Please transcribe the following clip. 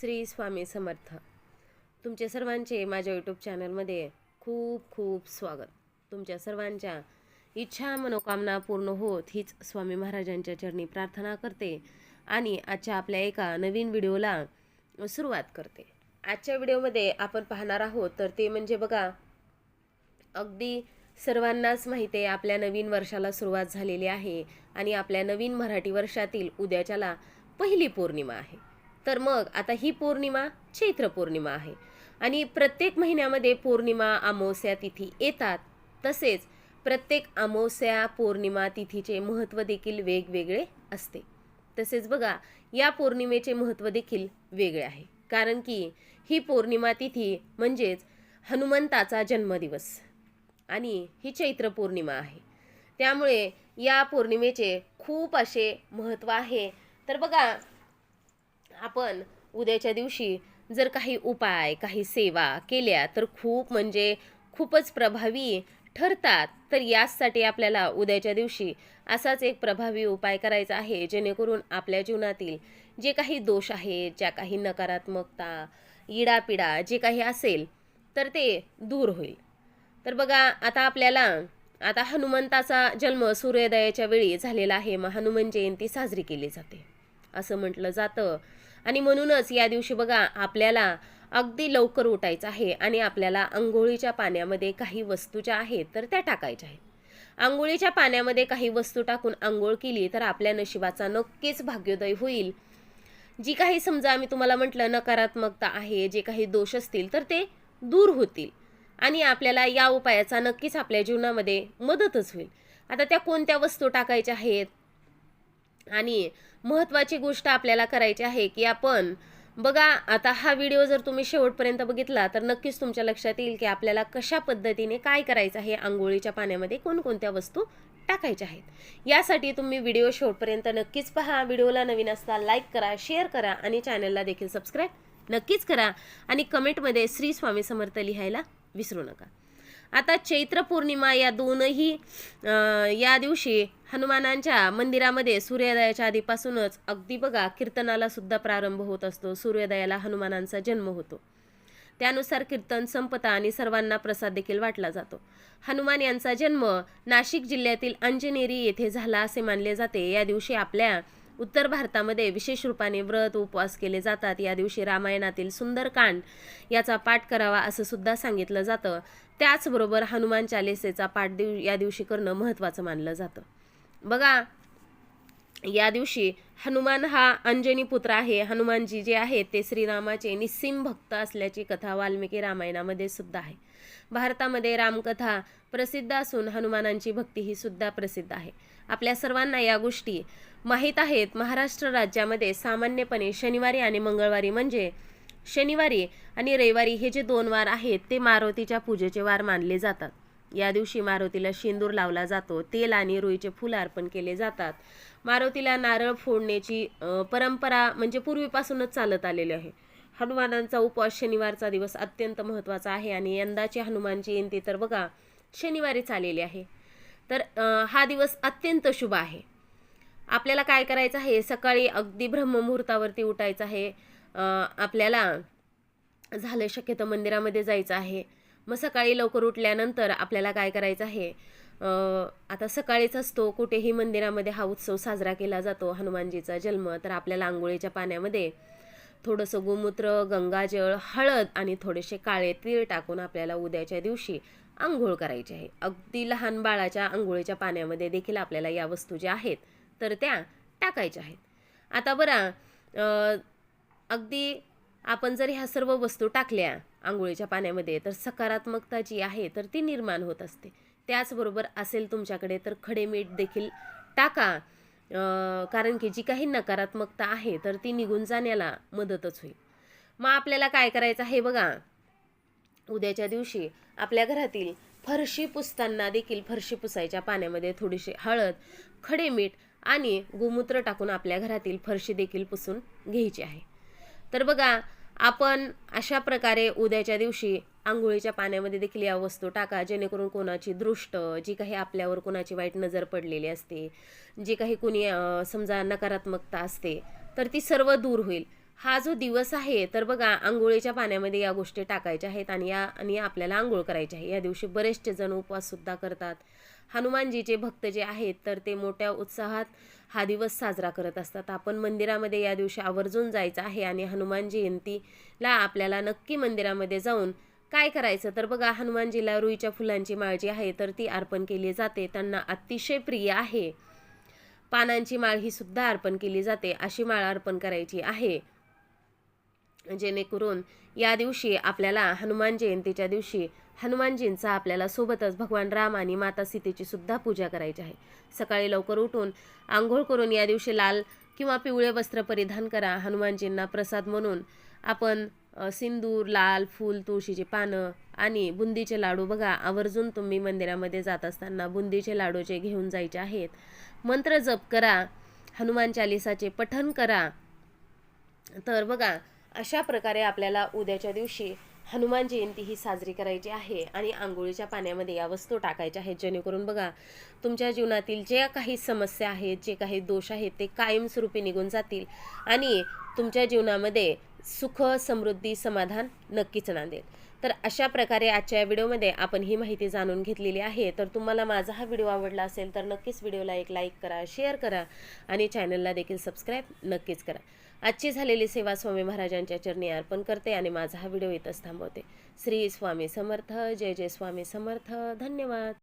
श्री स्वामी समर्थ. तुमच्या सर्वांचे माझ्या यूट्यूब चॅनलमध्ये खूप खूप स्वागत. तुमच्या सर्वांच्या इच्छा मनोकामना पूर्ण होत हीच स्वामी महाराजांच्या चरणी प्रार्थना करते आणि आजच्या आपल्या एका नवीन व्हिडिओला सुरुवात करते. आजच्या व्हिडिओमध्ये आपण पाहणार आहोत तर ते म्हणजे बघा अगदी सर्वांनाच माहिती आहे आपल्या नवीन वर्षाला सुरुवात झालेली आहे आणि आपल्या नवीन मराठी वर्षातील उद्याच्याला पहिली पौर्णिमा आहे. तर मग आता ही पौर्णिमा चैत्र पौर्णिमा आहे. आणि प्रत्येक महिन्यामध्ये पौर्णिमा अमावस्या तिथी येतात. तसेच प्रत्येक अमावस्या पौर्णिमा तिथीचे महत्त्व देखील वेगवेगळे असते. तसेच बघा या पौर्णिमेचे महत्त्व देखील वेगळे आहे. कारण की ही पौर्णिमा तिथी म्हणजेच हनुमंताचा जन्मदिवस. आणि ही चैत्र पौर्णिमा आहे. त्यामुळे या पौर्णिमेचे खूप असे महत्त्व आहे. तर बघा आपण उद्याच्या दिवशी जर काही उपाय काही सेवा केल्या तर खूप म्हणजे खूपच प्रभावी ठरतात. तर याचसाठी आपल्याला उद्याच्या दिवशी असाच एक प्रभावी उपाय करायचा आहे जेणेकरून आपल्या जीवनातील जे काही दोष आहेत ज्या काही नकारात्मकता इडापिडा जे काही असेल तर ते दूर होईल. तर बघा आता आपल्याला आता हनुमंताचा जन्म सूर्योदयाच्या वेळी झालेला आहे. मग हनुमान जयंती साजरी केली जाते. असं म्हटलं जातं. आणि म्हणूनच या दिवशी बघा आपल्याला अगदी लवकर उठायचं आहे आणि आपल्याला आंघोळीच्या पाण्यामध्ये काही वस्तू ज्या आहेत तर त्या टाकायच्या आहेत. आंघोळीच्या पाण्यामध्ये काही वस्तू टाकून आंघोळ केली तर आपल्या नशिबाचा नक्कीच भाग्योदय होईल. जी काही समजा आम्ही तुम्हाला म्हटलं नकारात्मकता आहे जे काही दोष असतील तर ते दूर होतील. आणि आपल्याला या उपायाचा नक्कीच आपल्या जीवनामध्ये मदतच होईल. आता त्या कोणत्या वस्तू टाकायच्या आहेत? आणि महत्त्वाची गोष्ट आपल्याला करायची आहे की आपण बघा आता हा व्हिडिओ जर तुम्ही शेवटपर्यंत बघितला तर नक्कीच तुमच्या लक्षात येईल की आपल्याला कशा पद्धतीने काय करायचं आहे आंघोळीच्या पाण्यामध्ये कोणकोणत्या वस्तू टाकायच्या आहेत. यासाठी तुम्ही व्हिडिओ शेवटपर्यंत नक्कीच पहा व्हिडिओला नवीन असता लाईक करा शेअर करा आणि चॅनलला देखील सबस्क्राईब नक्कीच करा आणि कमेंटमध्ये श्री स्वामी समर्थ लिहायला विसरू नका. आता चैत्र पौर्णिमा या दोनही या दिवशी हनुमानांच्या मंदिरामध्ये सूर्योदयाच्या आधीपासूनच अगदी बघा कीर्तनाला सुद्धा प्रारंभ होत असतो. सूर्योदयाला हनुमानांचा जन्म होतो. त्यानुसार कीर्तन संपता आणि सर्वांना प्रसाद देखील वाटला जातो. हनुमान यांचा जन्म नाशिक जिल्ह्यातील अंजनेरी येथे झाला असे मानले जाते. या दिवशी आपल्या उत्तर भारतामध्ये विशेष रूपाने व्रत उपवास केले जातात. या दिवशी रामायणातील सुंदरकांड याचा पाठ करावा असं सुद्धा सांगितलं जातं. त्याचबरोबर हनुमान चालिसेचा पाठ दिव या दिवशी करणं महत्त्वाचं मानलं जातं. बघा या दिवशी हनुमान हा अंजनी पुत्र आहे. हनुमानजी जे आहेत ते श्रीरामाचे निस्सिम भक्त असल्याची कथा वाल्मिकी रामायणामध्ये सुद्धा आहे. भारतामध्ये रामकथा प्रसिद्ध असून हनुमानांची भक्ती ही सुद्धा प्रसिद्ध आहे. आपल्या सर्वांना या गोष्टी माहीत आहेत. महाराष्ट्र राज्यामध्ये सामान्यपणे शनिवारी आणि मंगळवारी म्हणजे शनिवारी आणि रविवारी हे जे दोन वार आहेत ते मारुतीच्या पूजेचे वार मानले जातात. या दिवशी मारुतीला शेंदूर लावला जातो. तेल आणि रुईचे फुलं अर्पण केले जातात. मारुतीला नारळ फोडण्याची परंपरा म्हणजे पूर्वीपासूनच चालत आलेली आहे. हनुमानांचा उपवास शनिवारचा दिवस अत्यंत महत्त्वाचा आहे आणि यंदाची हनुमान जयंती तर बघा शनिवारीच आलेली आहे. तर हा दिवस अत्यंत शुभ आहे. आपल्याला काय करायचं आहे? सकाळी अगदी ब्रह्ममुहूर्तावरती उठायचं आहे. आपल्याला झालं शक्यतो मंदिरामध्ये जायचं आहे. मग सकाळी लवकर उठल्यानंतर आपल्याला काय करायचं आहे? आता सकाळीच असतो कुठेही मंदिरामध्ये हा उत्सव साजरा केला जातो हनुमानजीचा जन्म तर आपल्याला आंघोळीच्या पाण्यामध्ये. थोडंसं गोमूत्र गंगाजळ हळद आणि थोडेसे काळे तीळ टाकून आपल्याला उद्याच्या दिवशी आंघोळ करायची आहे. अगदी लहान बाळाच्या आंघोळीच्या पाण्यामध्ये देखील आपल्याला या वस्तू ज्या आहेत तर त्या टाकायच्या आहेत. आता बरं अगदी आपण जर ह्या सर्व वस्तू टाकल्या आंघोळीच्या पाण्यामध्ये तर सकारात्मकता जी आहे तर ती निर्माण होत असते. त्याचबरोबर असेल तुमच्याकडे तर खडे मीठ देखील टाका. कारण की जी काही नकारात्मकता आहे तर ती निघून जाण्याला मदतच होईल. मग आपल्याला काय करायचं आहे बघा? उद्याच्या दिवशी आपल्या घरातील फरशी पुसताना देखील फरशी पुसायच्या पाण्यामध्ये थोडीशी हळद खडे मीठ आणि गोमूत्र टाकून आपल्या घरातील फरशी देखील पुसून घ्यायची आहे. तर बघा आपण अशा प्रकारे उद्याच्या दिवशी आंघोळीच्या पाण्यामध्ये देखील या वस्तू टाका जेणेकरून कोणाची दृष्ट जी काही आपल्यावर कोणाची वाईट नजर पडलेली असते जी काही कोणी समजा नकारात्मकता असते तर ती सर्व दूर होईल. हा जो दिवस आहे तर बघा आंघोळीच्या पाण्यामध्ये या गोष्टी टाकायच्या आहेत आणि या आणि आपल्याला आंघोळ करायची आहे. या दिवशी बरेचसे जण उपवाससुद्धा करतात. हनुमानजीचे भक्त जे आहेत तर ते मोठ्या उत्साहात हा दिवस साजरा करत असतात. आपण मंदिरामध्ये या दिवशी आवर्जून जायचं आहे आणि हनुमान जयंतीला आपल्याला नक्की मंदिरामध्ये जाऊन काय करायचं? तर बघा हनुमानजीला रुईच्या फुलांची माळ जी आहे तर ती अर्पण केली जाते. त्यांना अतिशय प्रिय आहे. पानांची माळ ही सुद्धा अर्पण केली जाते. अशी माळ अर्पण करायची आहे. जेणेकरून या दिवशी आपल्याला हनुमान जयंतीच्या दिवशी हनुमानजींचा आपल्याला सोबतच भगवान राम आणि माता सीतेची सुद्धा पूजा करायची आहे. सकाळी लवकर उठून आंघोळ करून या दिवशी लाल किंवा पिवळे वस्त्र परिधान करा. हनुमानजींना प्रसाद म्हणून आपण सिंदूर लाल फूल तुळशीची पानं आणि बुंदीचे लाडू बघा. आवर्जून तुम्ही मंदिरामध्ये जात असताना बुंदीचे लाडू जे घेऊन जायचे आहेत मंत्र जप करा. हनुमान चालिसाचे पठण करा. तर बघा अशा प्रकारे आपल्याला उद्याच्या दिवशी हनुमान जयंती ही साजरी करायची आहे आणि आंघोळीच्या पाण्यामध्ये या वस्तू टाकायच्या आहेत. जेणेकरून बघा तुमच्या जीवनातील ज्या काही समस्या आहेत जे काही दोष आहेत ते कायमस्वरूपी निघून जातील आणि तुमच्या जीवनामध्ये सुख समृद्धी समाधान नक्कीच नांदेल तर अशा प्रकारे आजच्या व्हिडिओमध्ये आपण ही माहिती जाणून घेतलेली आहे. तर तुम्हाला माझा हा व्हिडिओ आवडला असेल तर नक्कीच व्हिडिओला एक लाईक करा शेअर करा आणि चॅनलला देखील सबस्क्राईब नक्कीच करा. आजची झालेली सेवा स्वामी महाराजांच्या चरणी अर्पण करते आणि माझा हा व्हिडिओ इथंच थांबवते. श्री स्वामी समर्थ जय जय स्वामी समर्थ. धन्यवाद.